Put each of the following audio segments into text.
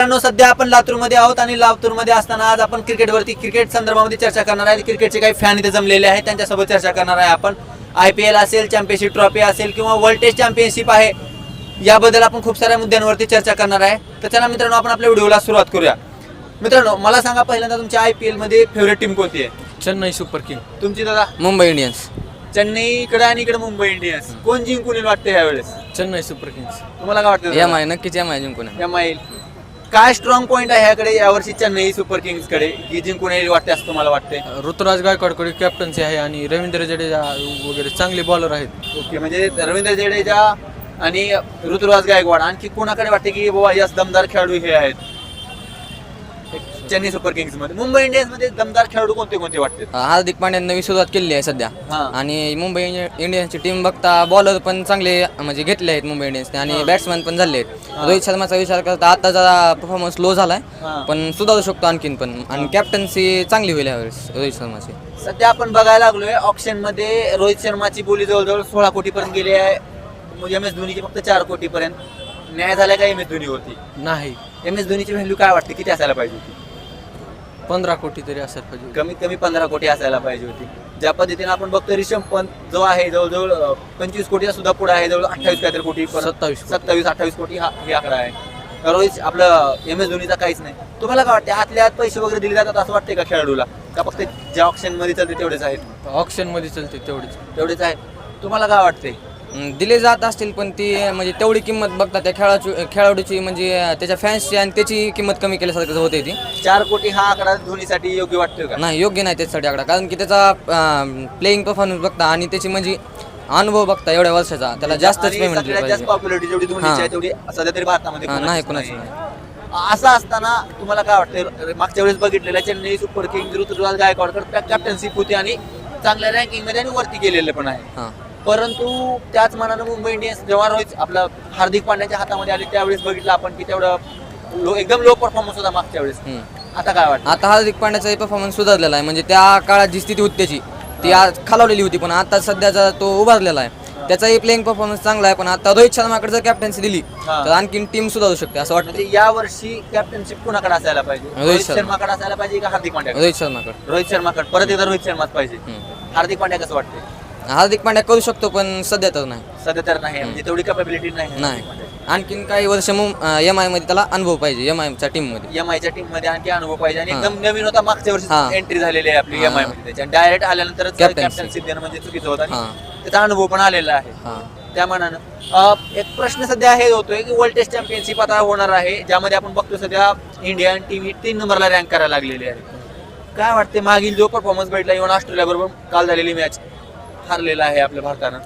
मित्रांनो सध्या आपण लातूरमध्ये आहोत आणि लातूरमध्ये असताना आज आपण क्रिकेटवरती क्रिकेट संदर्भामध्ये चर्चा करणार आहे. क्रिकेटचे काही फॅन इथे जमलेले आहेत. त्यांच्यासोबत चर्चा करणार आहे आपण. आय पी एल असेल चॅम्पियनशिप ट्रॉफी असेल किंवा वर्ल्ड टेस्ट चॅम्पियनशिप आहे याबद्दल आपण खूप साऱ्या मुद्द्यांवरती चर्चा करणार आहे. तर चला मित्रांनो आपण आपल्या व्हिडिओला सुरुवात करूया. मित्रांनो मला सांगा पहिल्यांदा तुमच्या आय पी एलमध्ये फेवरेट टीम कोणती आहे? Chennai super king. तुमची दादा? मुंबई इंडियन्स. चेन्नई इकडे आणि इकडे मुंबई इंडियन्स. कोण जिंकून वाटतं यावेळेस चेन्नई सुपर किंग्स. तुम्हाला काय वाटतं एम आय नक्कीच एम आय जिंकून एम आय काय स्ट्रॉंग पॉईंट आहे ह्याकडे? यावर्षी चेन्नई सुपर किंग्सकडे. की जिंकून येईल वाटते असं तुम्हाला वाटते ऋतुराज गायकवाडकडे कॅप्टन्सी आहे आणि रवींद्र जडेजा वगैरे चांगले बॉलर आहेत. ओके म्हणजे रवींद्र जडेजा आणि ऋतुराज गायकवाड आणखी कोणाकडे वाटते की बाबा यास दमदार खेळाडू हे आहेत? चेन्नई सुपर किंग्समध्ये. मुंबई इंडियन्समध्ये दमदार खेळाडू कोणते कोणते वाटते? हार्दिक पांड्यानं नवी सुरुवात केली आहे सध्या. हा. आणि मुंबई इंडि- इंडियन्सची टीम बघता बॉलर पण चांगले म्हणजे घेतले आहेत मुंबई इंडियन्सने आणि हा. बॅट्समॅन पण झाले आहेत. रोहित शर्माचा विचार करता आता जरा परफॉर्मन्स लो झालाय. हा. पण सुधारू शकतो आणखीन पण. आणि कॅप्टन्सी चांगली होईल यावेळेस रोहित शर्माची. सध्या आपण बघायला लागलोय ऑप्शनमध्ये रोहित शर्माची बोली जवळजवळ सोळा कोटी पर्यंत गेली आहे. एम एस धोनीची फक्त चार कोटी पर्यंत न्याय झाला का एम एस धोनीवरती नाही. एम एस धोनीची व्हॅल्यू काय वाटते? किती असायला पाहिजे होती? पंधरा कोटी तरी असायला पाहिजे कमीत कमी पंधरा कोटी असायला पाहिजे होती. ज्या पद्धतीने आपण बघतो रिषभ पंत जो आहे जवळजवळ पंचवीस कोटीचा सुद्धा पुढे आहे जवळ अठ्ठावीस काहीतरी कोटी. सत्तावीस. सत्तावीस अठ्ठावीस कोटी हा हे आकडा आहे. रोहित आपलं एम एस धोनीचा काहीच नाही. तुम्हाला काय वाटते हातल्या हात पैसे वगैरे दिले जातात असं वाटते का खेळाडूला? का फक्त ज्या ऑप्शनमध्ये चालते तेवढेच आहेत? ऑप्शनमध्ये चलते तेवढीच. तेवढेच आहेत. तुम्हाला काय वाटते अं, दिले जात असतील पण ती म्हणजे तेवढी किंमत बघता त्या खेळाची खेळाडूची म्हणजे त्याच्या फॅन्सची आणि त्याची किंमत कमी केल्यासारखं होते ती. चार कोटी हा आकडा धोनीसाठी योग्य वाटतोय का? नाही योग्य नाही त्याच्यासाठी आकडा कारण की त्याचा प्लेईंग परफॉर्मन्स बघता आणि त्याची म्हणजे अनुभव बघता एवढ्या वर्षाचा त्याला जास्तच आणि पेमेंट सगळ्यात जास्त पॉप्युलरिटी जेवढी धोनीची. आहे तेवढी सध्या तरी भारतामध्ये हा, नाही, कोणाची नाही. असं असताना तुम्हाला काय वाटतं मागच्या वेळेस बघितलेलं चेन्नई सुपर किंग ऋतुराज गायकवाडकर कॅप्टन्शिप होती आणि चांगल्या रँकिंगमध्ये आणि वरती गेलेले पण आहे हां. परंतु त्याच मनानं मुंबई इंडियन्स जेव्हा रोहित आपला हार्दिक पांड्याच्या हातामध्ये आले त्यावेळेस बघितलं आपण की तेवढं लो एकदम लो परफॉर्मन्स होता मागच्या वेळेस. आता काय वाटतं? आता हार्दिक पांड्याचा परफॉर्मन्स सुधारलेला आहे. म्हणजे त्या काळात जी स्थिती होती त्याची ती आज खालावलेली होती पण आता सध्याचा तो उभारलेला आहे. त्याचाही प्लेइंग परफॉर्मन्स चांगला आहे पण आता रोहित शर्माकडे जर कॅप्टन्सी दिली. तर आणखीन टीम सुधारू शकते असं वाटतं. म्हणजे या वर्षी कॅप्टनशिप कुणाकडे असायला पाहिजे? रोहित रोहित शर्मा. शर्माकडे असायला पाहिजे का हार्दिक पांड्याकडे? रोहित शर्माकडे. रोहित शर्माकडे. परत एकदा रोहित शर्माच पाहिजे. हार्दिक पांड्या कसं वाटते हार्दिक पांड्या करू शकतो पण सध्या तर नाही सध्या तर नाही म्हणजे तेवढी कॅपॅबिलिटी नाही नाही आणखीन काही वर्ष एम आयमध्ये त्याला अनुभव पाहिजे एम आयच्या टीममध्ये एम आयच्या टीममध्ये आणखी अनुभव पाहिजे आणि. एकदम नवीन होता मागच्या वर्षी हा. एंट्री झालेली आहे आपली. एम आयमध्ये डायरेक्ट आल्यानंतर Captaincy. कॅप्टनशिप देणं म्हणजे चुकीचं होतं आणि हा. त्याचा अनुभव पण आलेला आहे हां त्या मानानं अं, एक प्रश्न सध्या हे होतोय की वर्ल्ड टेस्ट चॅम्पियनशिप आता होणार आहे ज्यामध्ये आपण बघतो सध्या इंडियन टीम ही तीन नंबरला रँक करायला लागलेली आहे काय वाटते मागील जो परफॉर्मन्स भेटला इव्हन ऑस्ट्रेलिया बरोबर काल झालेली मॅच हारलेला आहे आपल्या भारतानं.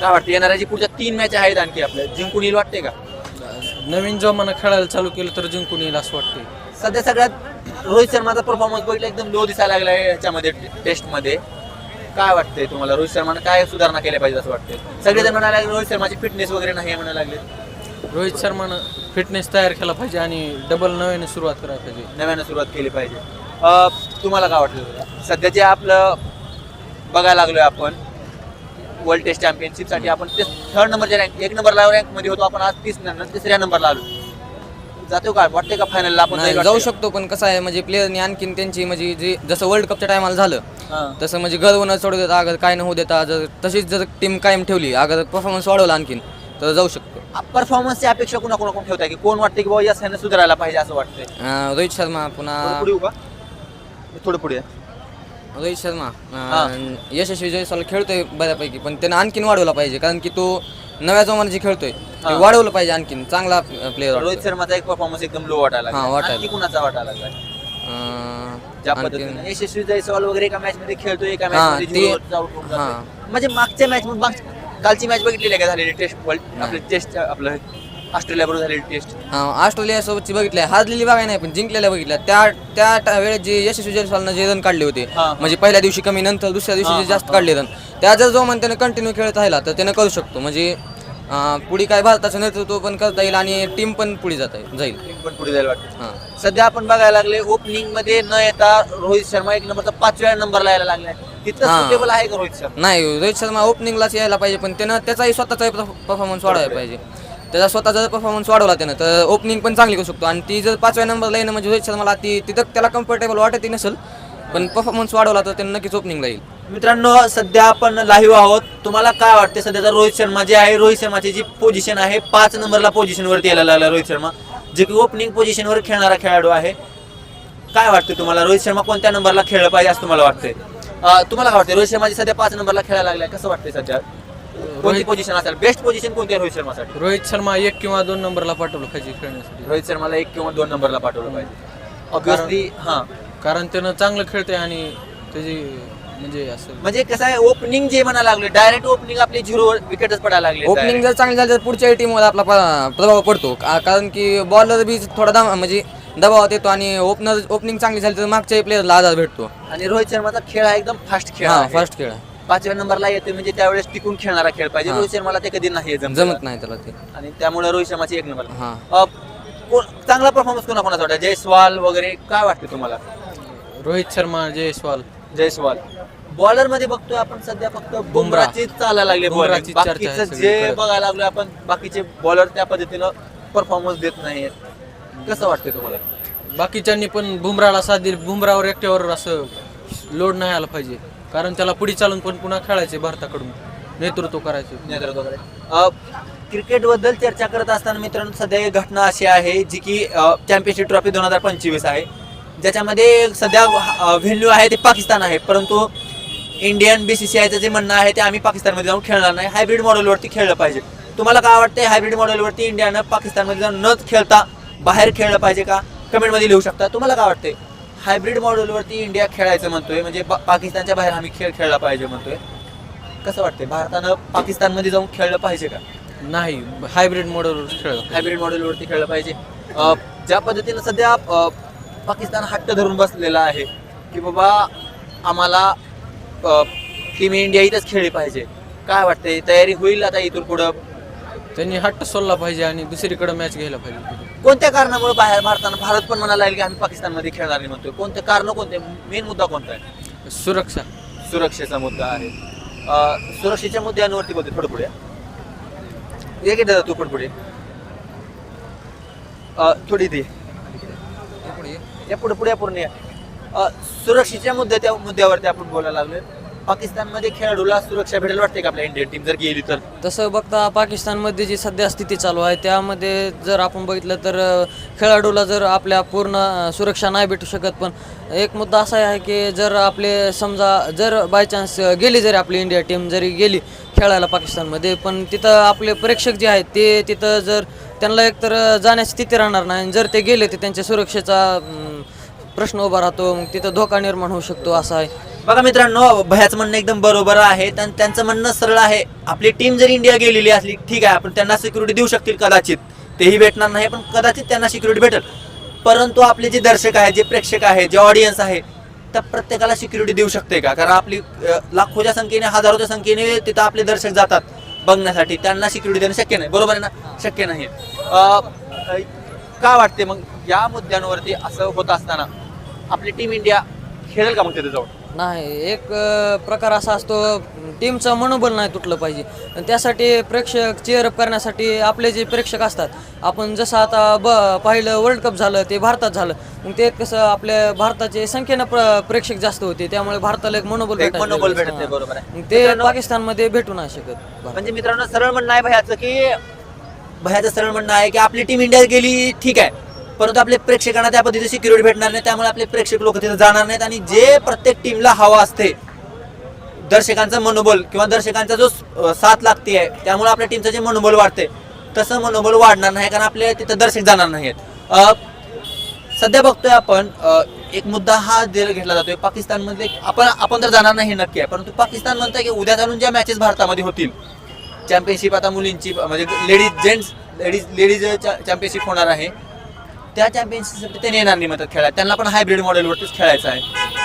काय वाटतं येणाऱ्या जी पुढच्या तीन मॅच आहेत आणखी आपल्या जिंकून येईल वाटते का? नवीन जमाना खेळायला चालू केलं तर जिंकून येईल असं वाटते सध्या सगळ्यात रोहित शर्माचा परफॉर्मन्स बघितला एकदम लो दिसायला लागलाय याच्यामध्ये टेस्टमध्ये. काय वाटतंय तुम्हाला? रोहित शर्माने काय सुधारणा केल्या पाहिजे असं वाटतंय? सगळेजण म्हणायला लागले रोहित शर्माची फिटनेस वगैरे नाही आहे म्हणायला लागले रोहित शर्मानं फिटनेस तयार केला पाहिजे आणि डबल नव्याने सुरुवात करायला पाहिजे. नव्यानं सुरुवात केली पाहिजे. अं, तुम्हाला काय वाटतं? सध्या जे आपलं बघायला लागलोय आपण. वर्ल्ड टेस्ट चॅम्पियनशिपसाठी आपण ते थर्ड नंबरच्या रँक एक नंबरला रँकमध्ये होतो आपण आज तीस नंतर तिसऱ्या नंबरला आलो. जातो का? वाटते का फायनलला आपण नाही, जाईल जाऊ शकतो? पण कसं आहे म्हणजे प्लेअरनी आणखीन त्यांची म्हणजे जे जसं वर्ल्ड कपच्या टायमाला झालं. तसं म्हणजे गर्व न सोडू देता अगर काय न होऊ देता जर तशीच जर टीम कायम ठेवली अगर परफॉर्मन्स वाढवला आणखीन तर जाऊ शकतो. परफॉर्मन्सची अपेक्षा कुणा कोणा कोण ठेवताय की कोण वाटते की बाबा या सैन्य सुधारायला पाहिजे असं वाटतंय? अं, रोहित शर्मा पुन्हा पुढे येऊ का थोडं पुढे. रोहित शर्मा. अं, यशस्वी जयस्वाल खेळतोय बऱ्यापैकी पण त्यानं आणखीन वाढवला पाहिजे कारण की तो नव्या जमान्यात जे खेळतोय ते. वाढवलं पाहिजे आणखीन चांगला प्लेअर रोहित शर्माचा एक परफॉर्मन्स एकदम लो वाटायला हा, लागला. वाटायला. आणखी कुणाचा वाटायला लागलाय ज्या पद्धतीने यशस्वी जयस्वाल वगैरे एका मॅच मध्ये खेळतोय एका हा, मॅच मध्ये ते- zero वर out होऊन जातोय. हा. म्हणजे मागच्या मॅच कालची मॅच बघितलेली आहे का झालेली टेस्ट वर्ल्ड. आपले टेस्ट आपलं ऑस्ट्रेलिया बरोबर झालेली टेस्ट हा ऑस्ट्रेलिया सोबतची बघितल्या हारलेली बघाय नाही पण जिंकलेल्या बघितल्या. त्या त्या टा- वेळेत जे यशस्वी जयस्वालनं जे रन काढले होते हा. म्हणजे पहिल्या दिवशी कमी नंतर दुसऱ्या दिवशी जे जास्त. काढले रन त्या जर जो त्याने कंटिन्यू खेळत राहिला तर त्यानं करू शकतो. म्हणजे अं, पुढे काय भारताचं नेतृत्व पण करता येईल आणि टीम पण पुढे जाता येईल जाईल. पण पुढे जायला वाटतं. हा. सध्या आपण बघायला लागले ओपनिंगमध्ये न येता रोहित शर्मा एक नंबरचा पाचव्या नंबरला यायला लागलाय तिथं हा. सुटेबल आहे का रोहित शर्मा? नाही रोहित शर्मा ओपनिंगलाच यायला पाहिजे पण त्यानं त्याचाही स्वतःचा परफॉर्मन्स वाढवायला पाहिजे. त्याचा स्वतःचा परफॉर्मन्स वाढवला त्यानं तर ओपनिंग पण चांगली करू शकतो. आणि ती जर पाचव्या नंबरला येणं म्हणजे रोहित शर्माला ती तिथं त्याला कम्फर्टेबल वाटत नसेल पण परफॉर्मन्स वाढवला तर त्यानं नक्कीच ओपनिंगला येईल. मित्रांनो सध्या आपण लाईव्ह आहोत. तुम्हाला काय वाटते सध्याचा रोहित शर्मा जे आहे रोहित शर्माची जी पोझिशन आहे पाच नंबरला पोझिशन वरती यायला लागला रोहित शर्मा. जे की ओपनिंग पोझिशनवर खेळणारा खेळाडू आहे. काय वाटतं तुम्हाला? रोहित शर्मा कोणत्या नंबरला खेळलं पाहिजे असं तुम्हाला वाटतंय? तुम्हाला काय वाटतं रोहित शर्माची सध्या पाच नंबरला खेळायला लागलाय कसं वाटतंय सध्या? कोणती रोहित- पोझिशन असेल? बेस्ट पोझिशन कोणती आहे रोहित शर्मासाठी? रोहित शर्मा एक किंवा दोन नंबरला पाठवलं पाहिजे खेळण्यासाठी. रोहित शर्माला एक किंवा दोन नंबरला पाठवलं पाहिजे. ऑब्विसली हां. कारण त्यानं चांगलं खेळतंय आणि त्याची म्हणजे असं म्हणजे कसं आहे ओपनिंग जे म्हणा लागले डायरेक्ट ओपनिंग आपली झिरो विकेटच पडायला लागले ओपनिंग जर चांगली झाली तर पुढच्या टीमवर आपला प- प्रभाव पडतो. का- कारण की बॉलर बी थोडा दाम म्हणजे दबावात येतो आणि ओपनर ओपनिंग चांगली झाली तर मागच्या प्लेयरला आधार भेटतो. आणि रोहित शर्माचा खेळ हा एकदम फास्ट खेळ हा आहे. फर्स्ट खेळ आहे. पाचव्या नंबरला येते म्हणजे त्यावेळेस टिकून खेळणारा खेळ पाहिजे. हा. रोहित शर्माला ते कधी नाही जमत. जमत नाही त्याला ते. आणि त्यामुळे रोहित शर्माची एक नंबर. हा. अ, कोण चांगला परफॉर्मन्स कोणा कोणाचा वाटतं जयस्वाल वगैरे काय वाटतं तुम्हाला? रोहित शर्मा जयस्वाल. जयस्वाल. बॉलरमध्ये बघतोय आपण सध्या फक्त बुमराची चालायला लागले बॉलर बुमराची चर्चा आहे बाकीचं जे सगळीकडे. बघायला लागलो आपण बाकीचे बॉलर त्या पद्धतीनं परफॉर्मन्स देत नाहीत कसं वाटतंय तुम्हाला? बाकीच्यांनी पण बुमराला साथ दिली. बुमरावर एकट्यावर असं लोड नाही आला पाहिजे. कारण त्याला पुढे चालून पण पुन्हा खेळायचे भारताकडून नेतृत्व करायचे. नेतृत्व वगैरे. अ, चर्चा करत असताना मित्रांनो सध्या एक घटना अशी आहे जी की चॅम्पियनशिप ट्रॉफी दोन हजार पंचवीस आहे. ज्याच्यामध्ये सध्या व्हेन्यू आहे ते पाकिस्तान आहे परंतु इंडियन बीसीसीआयचं जे म्हणणं आहे ते आम्ही पाकिस्तानमध्ये जाऊन खेळणार नाही. हायब्रिड मॉडेलवरती खेळलं पाहिजे. तुम्हाला काय वाटतंय हायब्रिड मॉडेलवरती इंडियानं पाकिस्तानमध्ये जाऊन न खेळता बाहेर खेळलं पाहिजे का? कमेंटमध्ये लिहू शकता. तुम्हाला काय वाटतंय? हायब्रिड मॉडेलवरती इंडिया खेळायचं म्हणतोय म्हणजे पाकिस्तानच्या बाहेर आम्ही खेळ खेळला पाहिजे म्हणतोय. कसं वाटतंय? भारतानं पाकिस्तानमध्ये जाऊन खेळलं पाहिजे का? नाही हायब्रिड मॉडेल खेळ हायब्रिड मॉडेलवरती खेळलं पाहिजे. ज्या पद्धतीनं सध्या पाकिस्तान हट्ट धरून बसलेला आहे की बाबा आम्हाला टीम इंडिया इथंच खेळली पाहिजे. काय वाटतंय? तयारी होईल आता इथून पुढं? त्यांनी हट्ट सोडला पाहिजे आणि दुसरीकडे मॅच घ्यायला पाहिजे. कोणत्या कारणामुळे बाहेर भारतानं भारत पण म्हणायला लागेल की आम्ही पाकिस्तानमध्ये खेळणार नाही म्हणतोय. कोणते कारण कोणते मेन मुद्दा कोणता आहे? सुरक्षा. सुरक्षेचा मुद्दा आहे. अं, सुरक्षेच्या मुद्द्यांवरती बोलते थोडं पुढे. ये की दादा तू पण पुढे. अं, थोडी दे या. पुढे पुढे पूर्ण या. अं, सुरक्षेच्या मुद्द्या त्या मुद्द्यावरती आपण बोलायला लागलोय. पाकिस्तानमध्ये खेळाडूला सुरक्षा भेटेल वाटते का आपल्या इंडियन टीम जर गेली तर. तसं बघता पाकिस्तानमध्ये जी सध्या स्थिती चालू आहे त्यामध्ये जर आपण बघितलं तर खेळाडूला जर आपल्या पूर्ण सुरक्षा नाही भेटू शकत पण एक मुद्दा असा आहे की जर आपले समजा जर बाय चान्स गेली जरी आपली इंडिया टीम जरी गेली खेळायला पाकिस्तानमध्ये पण तिथं आपले प्रेक्षक जे आहेत ते तिथं जर त्यांना एकतर जाण्याची स्थिती राहणार नाही आणि जर ते गेले तर त्यांच्या सुरक्षेचा प्रश्न उभा राहतो मग तिथं धोका निर्माण होऊ शकतो असा आहे. बघा मित्रांनो भयाचं म्हणणं एकदम बरोबर आहे आणि त्यांचं म्हणणं सरळ आहे. आपली टीम जर इंडिया गेलेली असली ठीक आहे आपण त्यांना सिक्युरिटी देऊ शकतील कदाचित. तेही भेटणार नाही पण कदाचित त्यांना सिक्युरिटी भेटेल. परंतु आपले जे दर्शक आहेत जे प्रेक्षक आहेत जे ऑडियन्स आहे त्या प्रत्येकाला सिक्युरिटी देऊ शकते का? कारण आपली लाखोच्या संख्येने हजारोच्या संख्येने तिथं आपले दर्शक जातात बघण्यासाठी. त्यांना सिक्युरिटी देणं शक्य नाही. बरोबर आहे ना? शक्य नाही का वाटते मग या मुद्द्यांवरती असं होत असताना आपली टीम इंडिया खेळेल का मग तिथे जाऊन? नाही एक प्रकार असा असतो टीमचं मनोबल नाही तुटलं पाहिजे आणि त्यासाठी प्रेक्षक चेअरअप करण्यासाठी आपले जे प्रेक्षक असतात आपण जसं आता ब पाहिलं वर्ल्ड कप झालं ते भारतात झालं मग ते कसं आपल्या भारताचे संख्येनं प्र प्रेक्षक जास्त होते त्यामुळे भारताला एक मनोबल एक भेटायला मनोबल लागलं. भेटते. बरोबर आहे. मग ते मित्रांनो- पाकिस्तानमध्ये भेटू नाही शकत म्हणजे मित्रांनो सरळ म्हणणं आहे भयाचं की भयाचं सरळ म्हणणं आहे की आपली टीम इंडिया गेली ठीक आहे परंतु आपल्या प्रेक्षकांना त्या पद्धतीची सिक्युरिटी भेटणार नाही त्यामुळे आपले प्रेक्षक लोक तिथे जाणार नाहीत. आणि जे प्रत्येक टीमला हवा असते दर्शकांचं मनोबल किंवा दर्शकांचा जो साथ लागते आहे त्यामुळे आपल्या टीमचं जे मनोबल वाढते तसं मनोबल वाढणार नाही कारण आपले तिथं दर्शक जाणार नाहीत सध्या बघतोय आपण एक मुद्दा हा दिला घेतला जातोय. पाकिस्तानमध्ये आपण आपण तर जाणार नाही हे नक्की आहे परंतु पाकिस्तान म्हणतंय की उद्या जाणून ज्या मॅचेस भारतामध्ये होतील चॅम्पियनशिप आता मुलींची म्हणजे ladies gents ladies ladies championship होणार आहे. त्या चॅम्पियनशिपसाठी त्यांनी येणार नाही म्हणतात खेळायला. त्यांना पण हायब्रिड मॉडेलवरतीच खेळायचं आहे.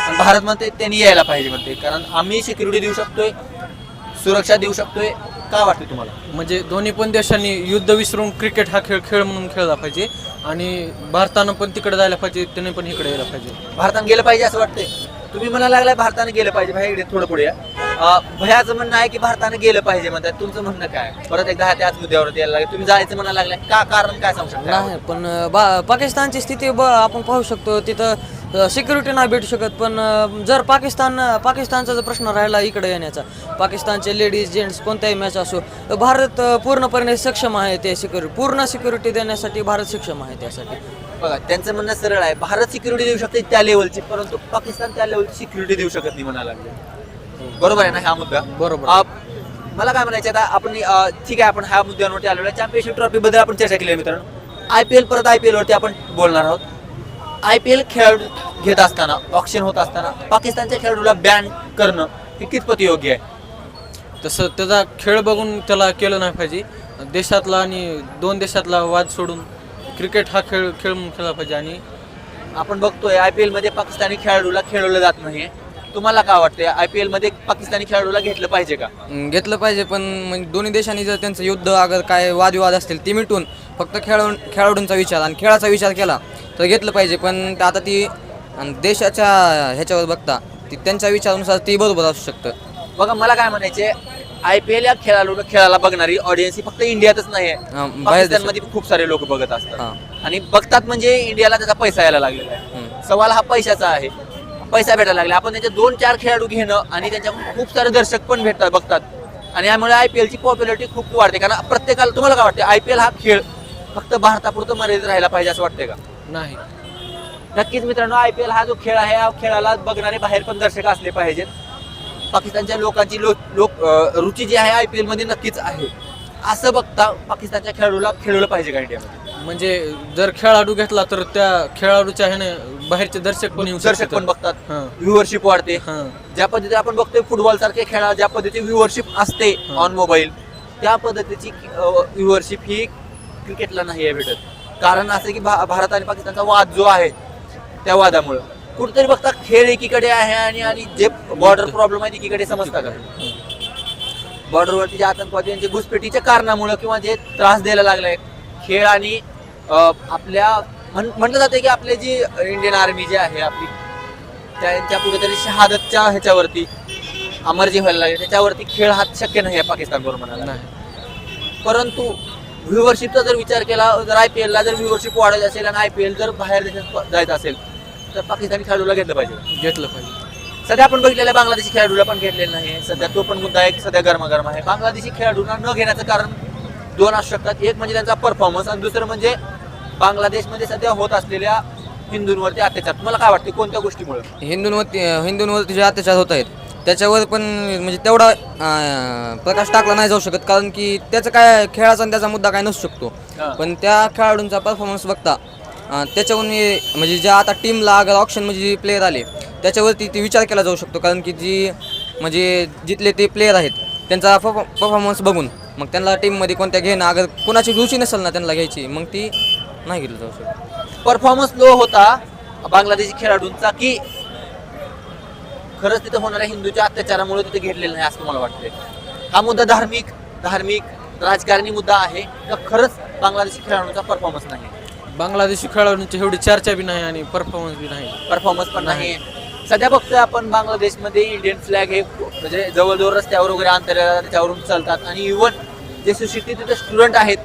पण भारत म्हणते त्यांनी यायला पाहिजे म्हणते. कारण आम्ही सिक्युरिटी देऊ शकतोय सुरक्षा देऊ शकतोय. का वाटते तुम्हाला? म्हणजे दोन्ही पण देशांनी युद्ध विसरून क्रिकेट हा खेळ खेळ म्हणून खेळला पाहिजे. आणि भारतानं पण तिकडे जायला पाहिजे त्याने पण इकडे यायला पाहिजे. भारतानं गेलं पाहिजे असं वाटतंय. तुम्ही म्हणायला लागलाय भारताने गेलं पाहिजे. भाई इकडे थोडं पुढे भयाचं म्हणणं आहे की भारतानं गेलं पाहिजे म्हणतात. तुमचं म्हणणं काय परत एकदा त्याच मुद्द्यावर यायला लागेल. तुम्ही जायचं म्हणायला लागलाय. का कारण काय सांगू शकता? नाही पण बा पाकिस्तानची स्थिती ब आपण पाहू शकतो. तिथं सिक्युरिटी नाही भेटू शकत. पण अं, जर पाकिस्तान पाकिस्तानचा जर प्रश्न राहिला इकडे येण्याचा पाकिस्तानचे लेडीज जेंट्स कोणत्याही मॅच असो तर भारत अं, पूर्णपणे सक्षम आहे ते सिक्युरिटी पूर्ण सिक्युरिटी देण्यासाठी भारत सक्षम आहे त्यासाठी. बघा त्यांचं म्हणणं सरळ आहे. भारत सिक्युरिटी देऊ शकते त्या लेवलची परंतु पाकिस्तान त्या लेवलची सिक्युरिटी देऊ शकत नाही म्हणायला लागले. बरोबर आहे ना हा मुद्दा? बरोबर. मला काय म्हणायचं आता आपण ठीक आहे आपण ह्या मुद्द्यांवरती आलेलो चॅम्पियनशिप ट्रॉफी बद्दल आपण चर्चा केली मित्रांनो. आय पी एल परत आय पी एल वरती आपण बोलणार आहोत. आय पी एल खेळाडू घेत असताना ऑप्शन होत असताना पाकिस्तानच्या खेळाडूला बॅन करणं हे कितपत योग्य आहे? तसं त्याचा खेळ बघून त्याला केलं नाही पाहिजे. देशातला आणि दोन देशातला वाद सोडून क्रिकेट हा खेळ खेळ म्हणून खेळला पाहिजे आणि आपण बघतोय आय पी एलमध्ये पाकिस्तानी खेळाडूला खेळवलं जात नाही तुम्हाला काय वाटतंय? आय पी एलमध्ये पाकिस्तानी खेळाडूला घेतलं पाहिजे का? घेतलं पाहिजे पण म्हणजे दोन्ही देशांनी जर त्यांचं युद्ध अगर काय वादविवाद असतील ते मिटून फक्त खेळाडू खेळाडूंचा विचार आणि खेळाचा विचार केला तर घेतलं पाहिजे. पण आता ती देशाच्या ह्याच्यावर बघता ती त्यांच्या विचारानुसार ती बरोबर असू शकतं. बघा मला काय म्हणायचे आय पी एल या खेळाडू खेळायला बघणारी ऑडियन्स ही फक्त इंडियातच नाही हा, बाहेर पाकिस्तानमध्ये खूप सारे लोक बघत हा. असतात आणि बघतात म्हणजे इंडियाला त्याचा पैसा यायला लागलेला आहे. सवाल हा पैशाचा आहे. पैसा भेटायला लागला. आपण त्याचे दोन चार खेळाडू घेणं आणि त्यांच्या खूप सारे दर्शक पण भेटतात बघतात. आणि यामुळे आय पी एलची पॉप्युलरिटी खूप वाढते. कारण प्रत्येकाला तुम्हाला काय वाटते आय पी एल हा खेळ फक्त भारतापुरतं मर्यादित राहायला पाहिजे असं वाटतंय का? नाही. नक्कीच मित्रांनो आय पी एल हा जो खेळ आहे या खेळाला बघणारे बाहेर पण दर्शक असले पाहिजेत. पाकिस्तानच्या लोकांची लो लोक रुची जी आहे आय पी एलमध्ये नक्कीच आहे. असं बघता पाकिस्तानच्या खेळाडूला खेळवलं पाहिजे का इंडियामध्ये? म्हणजे जर खेळाडू घेतला तर त्या खेळाडूच्या ह्याने बाहेरचे दर्शक पण येऊ दर्शक. पण बघतात. हां. व्ह्युअरशिप वाढते. हां. ज्या पद्धतीने आपण बघतोय फुटबॉल सारखे खेळा ज्या पद्धतीची व्ह्युअरशिप असते ऑन मोबाईल त्या पद्धतीची व्ह्युअरशिप ही क्रिकेटला नाही आहे भेटत. कारण असं की भा- भारत आणि पाकिस्तानचा वाद जो आहे त्या वादामुळं. कुठेतरी बघता खेळ एकीकडे आहे आणि आणि जे बॉर्डर प्रॉब्लेम आहे एकीकडे समजता का बॉर्डरवरती जे आतंकवादी यांच्या घुसपेटीच्या कारणामुळं किंवा जे त्रास द्यायला लागलाय खेळ आणि आपल्या म्हण- म्हटलं जाते की आपले जी इंडियन आर्मी जी आहे आपली त्यांच्या कुठेतरी शहादतच्या ह्याच्यावरती अमर जे व्हायला लागले. त्याच्यावरती खेळ हा शक्य नाही आहे पाकिस्तान बरोबर म्हणाला नाही परंतु व्ह्युअरशिपचा जर विचार केला जर आय पी एलला जर व्ह्युअरशिप वाढायची असेल आणि आय पी एल जर बाहेर देशात जायचं असेल तर पाकिस्तानी खेळाडूला घेतलं पाहिजे. घेतलं पाहिजे. सध्या आपण बघितलेलं आहे, बांगलादेशी खेळाडूला पण घेतलेलं नाही सध्या तो पण मुद्दा आहे की सध्या गरमागरम आहे. बांगलादेशी खेळाडूंना न घेण्याचं कारण दोन असू शकतात. एक म्हणजे त्यांचा परफॉर्मन्स आणि दुसरं म्हणजे बांगलादेशमध्ये सध्या होत असलेल्या हिंदूंवरती अत्याचार. तुम्हाला काय वाटते? कोणत्या गोष्टीमुळे? हिंदूंवरती हिंदूंवरती जे अत्याचार होत आहेत त्याच्यावर पण म्हणजे तेवढा अं, प्रकाश टाकला नाही जाऊ शकत. कारण की त्याचं काय खेळाचा आणि त्याचा मुद्दा काय नसू शकतो. पण त्या खेळाडूंचा परफॉर्मन्स बघता त्याच्याहून त्याच्यावरून म्हणजे ज्या आता टीमला ऑप्शन म्हणजे जे प्लेयर आले त्याच्यावरती ती विचार केला जाऊ शकतो. कारण की जी म्हणजे जिथले ते प्लेयर आहेत त्यांचा परफॉर्मन्स बघून मग त्यांना टीममध्ये कोणत्या घेणं अगर कोणाची रुची नसेल ना त्यांना घ्यायची मग ती नाही घेतलं जाऊ शकत. परफॉर्मन्स लो होता बांगलादेशी खेळाडूंचा की खरंच तिथे होणाऱ्या हिंदूच्या अत्याचारामुळे तिथे घेतलेलं नाही असं मला वाटतंय. हा मुद्दा धार्मिक धार्मिक राजकारणी मुद्दा आहे का खरंच बांगलादेशी खेळाडूंचा परफॉर्मन्स नाही. बांगलादेशी खेळाडूंची एवढी चर्चा बी नाही आणि परफॉर्मन्स बी नाही. परफॉर्मन्स पण नाही. सध्या बघतोय आपण बांगलादेशमध्ये इंडियन फ्लॅग हे म्हणजे जवळजवळ रस्त्यावर वगैरे अंतर त्याच्यावरून चालतात आणि इव्हन जे सुशिक्षित तिथे स्टुडंट आहेत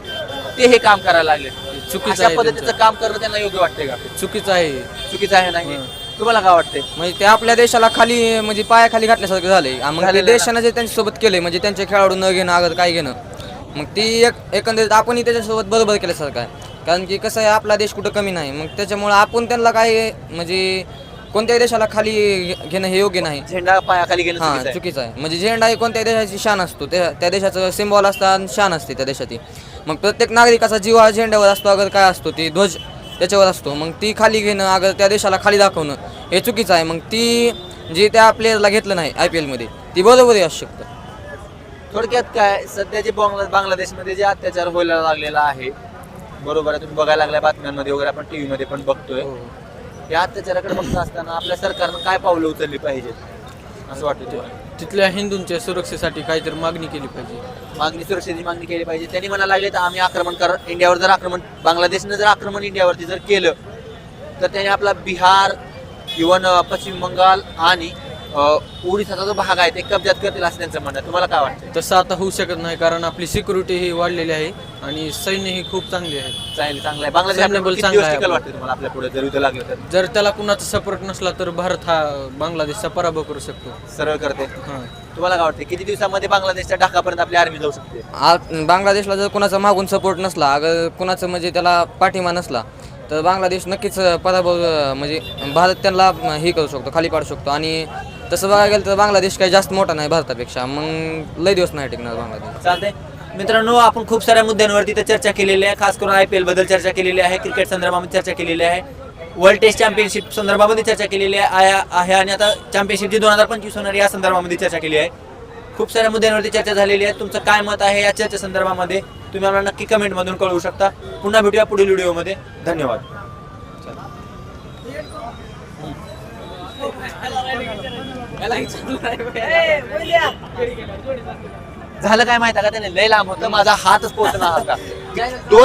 ते हे काम करायला लागले. चुकीचं अशा आहे पद्धतीचं त्यांचं. काम करणं त्यांना योग्य वाटते का? चुकीचं आहे. चुकीचं आहे नाही. तुम्हाला काय वाटतंय? म्हणजे ते आपल्या देशाला खाली म्हणजे पायाखाली घातल्यासारखं झालंय. आणि मग ते झालेलं आहे. देशानं जे त्यांच्यासोबत केलंय म्हणजे त्यांचे खेळाडू न घेणं अगर काय घेणं? मग ती एक एकंदरीत आपणही त्याच्यासोबत बरोबर केल्यासारखं आहे कारण की कसं आहे आपला देश कुठं कमी नाही. मग त्याच्यामुळं आपण त्यांना काय म्हणजे कोणत्याही देशाला खाली घे- घेणं हे योग्य नाही. झेंडा पायाखाली घेणं हां चुकीचं आहे. चुकीचं आहे. म्हणजे झेंडा ही कोणत्याही देशाची शान असतो. त्या त्या देशाचं सिम्बॉल असतं आणि शान असते त्या देशाची. मग प्रत्येक नागरिकाचा जीव हा झेंड्यावर असतो अगर काय असतो ते ध्वज त्याच्यावर असतो. मग ती खाली घेणं अगर त्या देशाला खाली दाखवणं हे चुकीचं आहे. मग ती जी त्या प्लेयरला घेतलं नाही आय पी एलमध्ये ती बरोबरही असू शकतं. थोडक्यात काय सध्या जे बांगला बांगलादेशमध्ये जे अत्याचार व्हायला लागलेला आहे बरोबर आहे तुम्ही बघायला लागलाय बातम्यांमध्ये वगैरे आपण टीव्ही मध्ये पण बघतोय. हो. या अत्याचाराकडे बघत असताना आपल्या सरकारनं काय पावलं उचलली पाहिजेत असं वाटतं तुम्हाला? तिथल्या हिंदूंच्या सुरक्षेसाठी काहीतरी मागणी केली पाहिजे. मागणी सुरक्षेची मागणी केली पाहिजे. त्यांनी म्हणायला लागले तर आम्ही आक्रमण कर इंडियावर जर आक्रमण बांगलादेशनं जर आक्रमण इंडियावरती जर केलं तर त्याने आपला बिहार इवन पश्चिम बंगाल आणि ओडिसाचा जो भाग आहे ते कब्जात करतील असं त्यांचं म्हणणं आहे. तुम्हाला काय वाटतं तसं आता होऊ शकत नाही कारण आपली सिक्युरिटी ही वाढलेली आहे आणि सैन्य ही खूप चांगली आहे. चांगलं चांगलं आहे. बांगलादेश Sustainable आपल्याला किती चांगलं दिवस आहे टिकेल आपलं. वाटतं तुम्हाला आपल्या पुढे? जर युद्ध लागलं तर? जर त्याला कुणाचा सपोर्ट नसला तर भारत हा बांगलादेशचा पराभव करू शकतो. सरळ करते. हां. तुम्हाला काय वाटतं किती दिवसामध्ये बांगलादेशच्या ढाकापर्यंत आपली आर्मी जाऊ शकते? आ बांगलादेशला जर कोणाचा मागून सपोर्ट नसला अगर कोणाचं म्हणजे त्याला पाठिंबा नसला तर बांगलादेश नक्कीच पराभव म्हणजे भारत त्यांना हे करू शकतो खाली पाडू शकतो. आणि तसं बघायला गेलं तर बांगलादेश काही जास्त मोठा नाही भारतापेक्षा. मग लय दिवस नाही टिकणार बांगलादेश. चालतंय. मित्रांनो आपण खूप साऱ्या मुद्द्यांवरती इथं चर्चा केलेली आहे. खास करून आय पी एलबद्दल चर्चा केलेली आहे. क्रिकेट संदर्भामध्ये चर्चा केलेली आहे. वर्ल्ड टेस्ट चॅम्पियनशिप संदर्भामध्ये चर्चा केलेली आहे. आया- आहे आणि आता चॅम्पियनशिप जी दोन हजार पंचवीस होणार या संदर्भामध्ये चर्चा केली आहे. खूप साऱ्या मुद्द्यांवरती चर्चा झालेली आहे. तुमचं काय मत आहे या चर्चे संदर्भामध्ये? तुम्ही आम्हाला नक्की कमेंटमधून कळवू शकता. पुन्हा भेटूया पुढील व्हिडिओमध्ये. धन्यवाद. झालं काय माहिती आहे का त्याने लय लांब होतं माझा हातच पोहोचला होता दोन